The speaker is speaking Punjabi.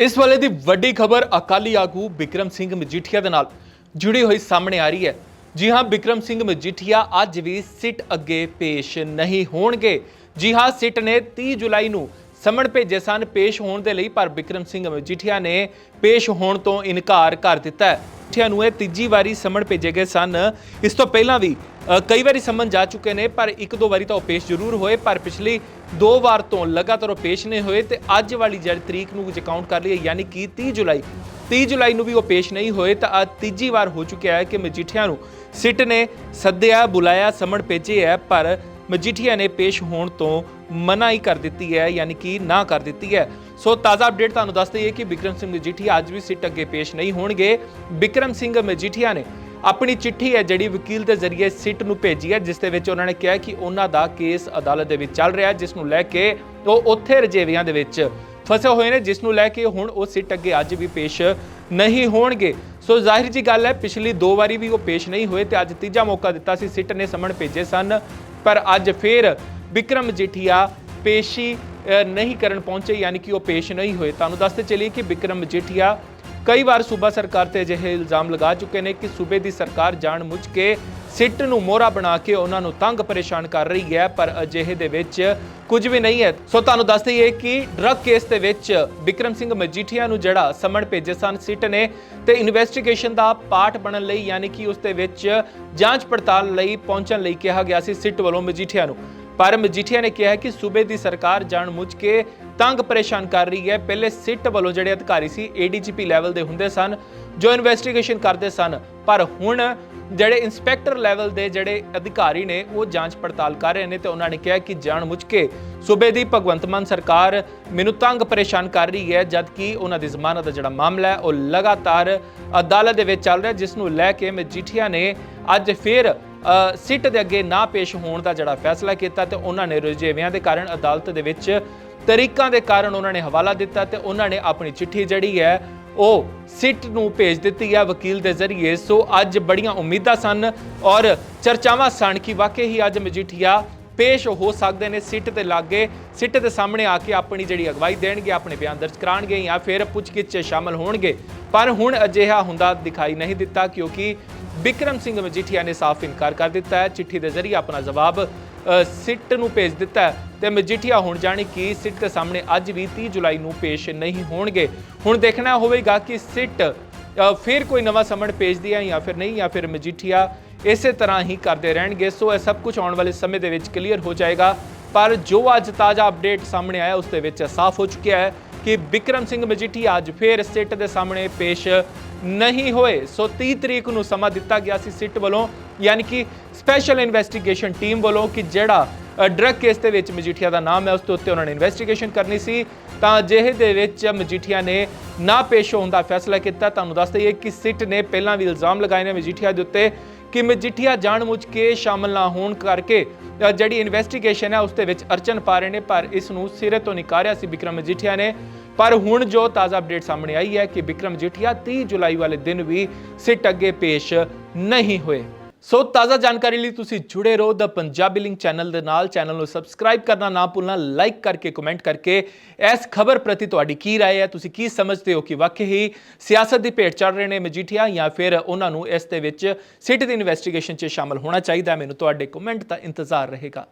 ਇਸ ਵੇਲੇ ਦੀ ਵੱਡੀ ਖਬਰ ਅਕਾਲੀ ਆਗੂ ਬਿਕਰਮ ਸਿੰਘ ਮਜੀਠੀਆ ਦੇ ਨਾਲ ਜੁੜੀ ਹੋਈ ਸਾਹਮਣੇ ਆ ਰਹੀ ਹੈ। ਜੀ ਹਾਂ, ਬਿਕਰਮ ਸਿੰਘ ਮਜੀਠੀਆ ਅੱਜ ਵੀ ਸਿੱਟ ਅੱਗੇ ਪੇਸ਼ ਨਹੀਂ ਹੋਣਗੇ। ਜੀ ਹਾਂ, ਸਿੱਟ ਨੇ 30 ਜੁਲਾਈ ਨੂੰ ਸਮਣ ਭੇਜੇ ਸਨ, ਪੇਸ਼ ਹੋਣ ਦੇ ਲਈ ਪਰ ਬਿਕਰਮ ਸਿੰਘ ਮਜੀਠੀਆ ਨੇ ਪੇਸ਼ ਹੋਣ ਤੋਂ ਇਨਕਾਰ ਕਰ ਦਿੱਤਾ ਮਜੀਠੀਆ ਨੂੰ ਇਹ ਤੀਜੀ ਵਾਰੀ ਸਮਣ ਭੇਜੇ ਗਏ ਸਨ। ਇਸ ਤੋਂ ਪਹਿਲਾਂ ਵੀ ਕਈ ਵਾਰੀ ਸਮਨ ਜਾ ਚੁੱਕੇ ਨੇ, ਪਰ ਇੱਕ ਦੋ ਵਾਰੀ ਤਾਂ ਉਹ ਪੇਸ਼ ਜ਼ਰੂਰ ਹੋਏ, ਪਰ ਪਿਛਲੀ ਦੋ ਵਾਰ ਤੋਂ ਲਗਾਤਾਰ ਉਹ ਪੇਸ਼ ਨਹੀਂ ਹੋਏ ਤੇ ਅੱਜ ਵਾਲੀ ਜਿਹੜੀ ਤਰੀਕ ਨੂੰ ਜੇ ਕਾਊਂਟ ਕਰ ਲਈਏ, ਯਾਨੀ ਕਿ 30 ਜੁਲਾਈ 30 ਜੁਲਾਈ ਨੂੰ ਵੀ ਉਹ ਪੇਸ਼ ਨਹੀਂ ਹੋਏ, ਤਾਂ ਅੱਜ ਤੀਜੀ ਵਾਰ ਹੋ ਚੁੱਕਿਆ ਹੈ ਕਿ ਮਜੀਠੀਆ ਨੂੰ ਸਿੱਟ ਨੇ ਸੱਦਿਆ, ਬੁਲਾਇਆ, ਸਮਣ ਭੇਜੇ ਹੈ, ਪਰ ਮਜੀਠੀਆ ਨੇ ਪੇਸ਼ ਹੋਣ ਤੋਂ ਮਨਾ ਹੀ ਕਰ ਦਿੱਤੀ ਹੈ, ਯਾਨੀ ਕਿ ਨਾ ਕਰ ਦਿੱਤੀ ਹੈ। ਸੋ ਤਾਜ਼ਾ ਅਪਡੇਟ ਤੁਹਾਨੂੰ ਦੱਸ ਦਈਏ ਕਿ ਬਿਕਰਮ ਸਿੰਘ ਮਜੀਠੀਆ ਅੱਜ ਵੀ ਸਿੱਟ ਅੱਗੇ ਪੇਸ਼ ਨਹੀਂ ਹੋਣਗੇ। ਬਿਕਰਮ ਸਿੰਘ ਮਜੀਠੀਆ ਨੇ ਆਪਣੀ ਚਿੱਠੀ ਹੈ ਜਿਹੜੀ ਵਕੀਲ ਦੇ ਜ਼ਰੀਏ ਸਿੱਟ ਨੂੰ ਭੇਜੀ ਹੈ, ਜਿਸ ਦੇ ਵਿੱਚ ਉਹਨਾਂ ਨੇ ਕਿਹਾ ਕਿ ਉਹਨਾਂ ਦਾ ਕੇਸ ਅਦਾਲਤ ਦੇ ਵਿੱਚ ਚੱਲ ਰਿਹਾ, ਜਿਸ ਨੂੰ ਲੈ ਕੇ ਉਹ ਉੱਥੇ ਰਜੇਵਿਆਂ ਦੇ ਵਿੱਚ ਫਸੇ ਹੋਏ ਨੇ, ਜਿਸ ਨੂੰ ਲੈ ਕੇ ਹੁਣ ਉਹ ਸਿੱਟ ਅੱਗੇ ਅੱਜ ਵੀ ਪੇਸ਼ ਨਹੀਂ ਹੋਣਗੇ। ਸੋ ਜ਼ਾਹਿਰ ਜੀ ਗੱਲ ਹੈ, ਪਿਛਲੀ ਦੋ ਵਾਰੀ ਵੀ ਉਹ ਪੇਸ਼ ਨਹੀਂ ਹੋਏ ਤੇ ਅੱਜ ਤੀਜਾ ਮੌਕਾ ਦਿੱਤਾ ਸੀ, ਸਿੱਟ ਨੇ ਸਮਣ ਭੇਜੇ ਸਨ। ਪਰ ਅੱਜ ਫੇਰ ਵਿਕਰਮ ਜੀਠੀਆ ਪੇਸ਼ੀ ਨਹੀਂ ਕਰਨ ਪਹੁੰਚੇ, ਯਾਨੀ ਕਿ ਉਹ ਪੇਸ਼ ਨਹੀਂ ਹੋਏ। ਤੁਹਾਨੂੰ ਦੱਸਦੇ ਚਲੀਏ ਕਿ ਵਿਕਰਮ ਜੀਠੀਆ ਕਈ ਵਾਰ ਸੂਬਾ ਸਰਕਾਰ ਤੇ ਅਜਿਹੇ ਇਲਜ਼ਾਮ ਲਗਾ ਚੁੱਕੇ ਨੇ ਕਿ ਸੂਬੇ ਦੀ ਸਰਕਾਰ ਜਾਣ ਮੁੱਝ ਕੇ ਸਿੱਟ ਨੂੰ ਮੋਹਰਾ ਬਣਾ ਕੇ ਉਹਨਾਂ ਨੂੰ ਤੰਗ ਪਰੇਸ਼ਾਨ ਕਰ ਰਹੀ ਹੈ, ਪਰ ਅਜਿਹੇ ਦੇ ਵਿੱਚ ਕੁਝ ਵੀ ਨਹੀਂ ਹੈ। ਸੋ ਤੁਹਾਨੂੰ ਦੱਸ ਦਈਏ ਕਿ ਡਰੱਗ ਕੇਸ ਦੇ ਵਿੱਚ ਵਿਕਰਮ ਸਿੰਘ ਮਜੀਠੀਆ ਨੂੰ ਜਿਹੜਾ ਸਮਣ ਭੇਜੇ ਸਨ, ਸਿੱਟ ਨੇ ਤੇ ਇਨਵੈਸਟੀਗੇਸ਼ਨ ਦਾ ਪਾਰਟ ਬਣਨ ਲਈ, ਯਾਨੀ ਕਿ ਉਸ ਦੇ ਵਿੱਚ ਜਾਂਚ ਪੜਤਾਲ ਲਈ ਪਹੁੰਚਣ ਲਈ ਕਿਹਾ ਗਿਆ ਸੀ ਸਿੱਟ ਵੱਲੋਂ ਮਜੀਠੀਆ ਨੂੰ। ਪਰ ਮਜੀਠੀਆ ਨੇ ਕਿਹਾ ਕਿ ਸੂਬੇ ਦੀ ਸਰਕਾਰ ਜਾਣ ਮੁੱਝ ਕੇ ਤੰਗ ਪਰੇਸ਼ਾਨ ਕਰ ਰਹੀ ਹੈ। ਪਹਿਲੇ ਸਿੱਟ ਵੱਲੋਂ ਜਿਹੜੇ ਅਧਿਕਾਰੀ ਸੀ ਏਡੀਜੀਪੀ ਲੈਵਲ ਦੇ ਹੁੰਦੇ ਸਨ, ਜੋ ਇਨਵੈਸਟੀਗੇਸ਼ਨ ਕਰਦੇ ਸਨ। ਪਰ ਹੁਣ ਜਿਹੜੇ ਇਨਸਪੈਕਟਰ ਲੈਵਲ ਦੇ ਜਿਹੜੇ ਅਧਿਕਾਰੀ ਨੇ, ਉਹ ਜਾਂਚ ਪੜਤਾਲ ਕਰ ਰਹੇ ਨੇ ਤੇ ਉਹਨਾਂ ਨੇ ਕਿਹਾ ਕਿ ਜਾਣ ਮੁੱਝ ਕੇ ਸੂਬੇ ਦੀ ਭਗਵੰਤ ਮਾਨ ਸਰਕਾਰ ਮੈਨੂੰ ਤੰਗ ਪਰੇਸ਼ਾਨ ਕਰ ਰਹੀ ਹੈ, ਜਦਕਿ ਉਹਨਾਂ ਦੀ ਜ਼ਮਾਨਤ ਦਾ ਜਿਹੜਾ ਮਾਮਲਾ ਹੈ, ਉਹ ਲਗਾਤਾਰ ਅਦਾਲਤ ਦੇ ਵਿੱਚ ਚੱਲ ਰਿਹਾ ਜਿਸ ਨੂੰ ਲੈ ਕੇ ਮਜੀਠੀਆ ਨੇ ਅੱਜ ਫਿਰ ਸਿੱਟ ਦੇ ਅੱਗੇ ਨਾ ਪੇਸ਼ ਹੋਣ ਦਾ ਜਿਹੜਾ ਫੈਸਲਾ ਕੀਤਾ ਤੇ ਉਹਨਾਂ ਨੇ ਰੁਝੇਵਿਆਂ ਦੇ ਕਾਰਨ ਅਦਾਲਤ ਦੇ ਵਿੱਚ ਤਰੀਕਾਂ ਦੇ ਕਾਰਨ ਉਹਨਾਂ ਨੇ ਹਵਾਲਾ ਦਿੱਤਾ ਤੇ ਉਹਨਾਂ ਨੇ ਆਪਣੀ ਚਿੱਠੀ ਜਿਹੜੀ ਹੈ, ਉਹ ਸਿੱਟ ਨੂੰ ਭੇਜ ਦਿੱਤੀ ਹੈ ਵਕੀਲ ਦੇ ਜ਼ਰੀਏ। ਸੋ ਅੱਜ ਬੜੀਆਂ ਉਮੀਦਾਂ ਸਨ ਔਰ ਚਰਚਾਵਾਂ ਸਨ ਕਿ ਵਾਕਈ ਹੀ ਅੱਜ ਮਜੀਠੀਆ ਪੇਸ਼ ਹੋ ਸਕਦੇ ਨੇ ਸਿੱਟ ਤੇ ਲਾਗੇ। ਸਿੱਟ ਦੇ ਸਾਹਮਣੇ ਆ ਕੇ ਆਪਣੀ ਜਿਹੜੀ ਅਗਵਾਈ ਦੇਣਗੇ, ਆਪਣੇ ਬਿਆਨ ਦਰਜ ਕਰਾਣਗੇ ਜਾਂ ਫਿਰ ਪੁੱਛਗਿੱਛ 'ਚ ਸ਼ਾਮਲ ਹੋਣਗੇ। ਪਰ ਹੁਣ ਅਜਿਹਾ ਹੁੰਦਾ ਦਿਖਾਈ ਨਹੀਂ ਦਿੱਤਾ ਕਿਉਂਕਿ ਬਿਕਰਮ ਸਿੰਘ ਮਜੀਠੀਆ ਨੇ ਸਾਫ਼ ਇਨਕਾਰ ਕਰ ਦਿੱਤਾ ਹੈ। ਚਿੱਠੀ ਦੇ ਜ਼ਰੀਏ ਆਪਣਾ ਜਵਾਬ ਸਿੱਟ ਨੂੰ ਭੇਜ ਦਿੱਤਾ ਹੈ ਤੇ ਮਜੀਠੀਆ ਹੁਣ ਜਾਣੀ ਕਿ ਸਿੱਟ ਦੇ ਸਾਹਮਣੇ ਅੱਜ ਵੀ 30 ਜੁਲਾਈ ਨੂੰ ਪੇਸ਼ ਨਹੀਂ ਹੋਣਗੇ। ਹੁਣ ਦੇਖਣਾ ਹੋਵੇਗਾ ਕਿ ਸਿੱਟ ਫਿਰ ਕੋਈ ਨਵਾਂ ਸਮਣ ਭੇਜਦੀ ਹੈ ਜਾਂ ਫਿਰ ਨਹੀਂ, ਜਾਂ ਫਿਰ ਮਜੀਠੀਆ ਇਸੇ ਤਰ੍ਹਾਂ ਹੀ ਕਰਦੇ ਰਹਿਣਗੇ। ਸੋ ਇਹ ਸਭ ਕੁਝ ਆਉਣ ਵਾਲੇ ਸਮੇਂ ਦੇ ਵਿੱਚ ਕਲੀਅਰ ਹੋ ਜਾਏਗਾ। ਪਰ ਜੋ ਅੱਜ ਤਾਜ਼ਾ ਅਪਡੇਟ ਸਾਹਮਣੇ ਆਇਆ, ਉਸ ਦੇ ਵਿੱਚ ਸਾਫ਼ ਹੋ ਚੁੱਕਿਆ ਹੈ ਕਿ ਬਿਕਰਮ ਸਿੰਘ ਮਜੀਠੀਆ ਅੱਜ ਫਿਰ ਸਿੱਟ ਦੇ ਸਾਹਮਣੇ ਪੇਸ਼ ਨਹੀਂ ਹੋਏ। ਸੋ 30 ਤਰੀਕ ਨੂੰ ਸਮਾਂ ਦਿੱਤਾ ਗਿਆ ਸੀ ਸਿੱਟ ਵੱਲੋਂ, ਯਾਨੀ ਕਿ ਸਪੈਸ਼ਲ ਇਨਵੈਸਟੀਗੇਸ਼ਨ ਟੀਮ ਵੱਲੋਂ ਕਿ ਜਿਹੜਾ ਡਰੱਗ ਕੇਸ ਦੇ ਵਿੱਚ ਮਜੀਠੀਆ ਦਾ ਨਾਮ ਹੈ, ਉਸ ਦੇ ਉੱਤੇ ਉਹਨਾਂ ਨੇ ਇਨਵੈਸਟੀਗੇਸ਼ਨ ਕਰਨੀ ਸੀ। ਤਾਂ ਅਜਿਹੇ ਦੇ ਵਿੱਚ ਮਜੀਠੀਆ ਨੇ ਨਾ ਪੇਸ਼ ਹੋਣ ਦਾ ਫੈਸਲਾ ਕੀਤਾ। ਤੁਹਾਨੂੰ ਦੱਸ ਦਈਏ ਕਿ ਸਿੱਟ ਨੇ ਪਹਿਲਾਂ ਵੀ ਇਲਜ਼ਾਮ ਲਗਾਏ ਨੇ ਮਜੀਠੀਆ ਦੇ ਉੱਤੇ। ਕਿ ਮਜੀਠੀਆ ਜਾਣਬੁੱਝ ਕੇ ਸ਼ਾਮਲ ਨਾ ਹੋਣ ਕਰਕੇ ਜਿਹੜੀ ਇਨਵੈਸਟੀਗੇਸ਼ਨ ਹੈ, ਉਸ ਦੇ ਵਿੱਚ ਅਰਚਨ ਪਾ ਰਹੇ ਨੇ, ਪਰ ਇਸ ਨੂੰ ਸਿਰੇ ਤੋਂ ਨਿਕਾਰਿਆ ਸੀ ਵਿਕਰਮ ਮਜੀਠੀਆ ਨੇ। ਪਰ ਹੁਣ ਜੋ ਤਾਜ਼ਾ ਅਪਡੇਟ ਸਾਹਮਣੇ ਆਈ ਹੈ ਕਿ ਵਿਕਰਮ ਮਜੀਠੀਆ 30 ਜੁਲਾਈ ਵਾਲੇ ਦਿਨ ਵੀ ਸਿੱਟ ਅੱਗੇ ਪੇਸ਼ ਨਹੀਂ ਹੋਏ। ਸੋ ਤਾਜ਼ਾ ਜਾਣਕਾਰੀ ਲਈ ਤੁਸੀਂ ਜੁੜੇ ਰਹੋ ਦ ਪੰਜਾਬੀ ਲਿੰਕ ਚੈਨਲ ਦੇ ਨਾਲ ਚੈਨਲ ਨੂੰ ਸਬਸਕ੍ਰਾਈਬ ਕਰਨਾ ਨਾ ਭੁੱਲਣਾ ਲਾਈਕ ਕਰਕੇ ਕਮੈਂਟ ਕਰਕੇ ਇਸ ਖਬਰ ਪ੍ਰਤੀ ਤੁਹਾਡੀ ਕੀ رائے ਹੈ ਤੁਸੀਂ ਕੀ ਸਮਝਦੇ ਹੋ ਕਿ ਵਾਕਈ ਹੀ ਸਿਆਸਤ ਦੀ ਭੇਟ ਚੜ ਰਹੇ ਨੇ ਮਜੀਠੀਆ ਜਾਂ ਫਿਰ ਉਹਨਾਂ ਨੂੰ ਇਸ ਦੇ ਵਿੱਚ ਸਿੱਟ ਦੀ ਇਨਵੈਸਟੀਗੇਸ਼ਨ 'ਚ ਸ਼ਾਮਲ ਹੋਣਾ ਚਾਹੀਦਾ ਹੈ ਮੈਨੂੰ ਤੁਹਾਡੇ ਕਮੈਂਟ ਦਾ ਇੰਤਜ਼ਾਰ ਰਹੇਗਾ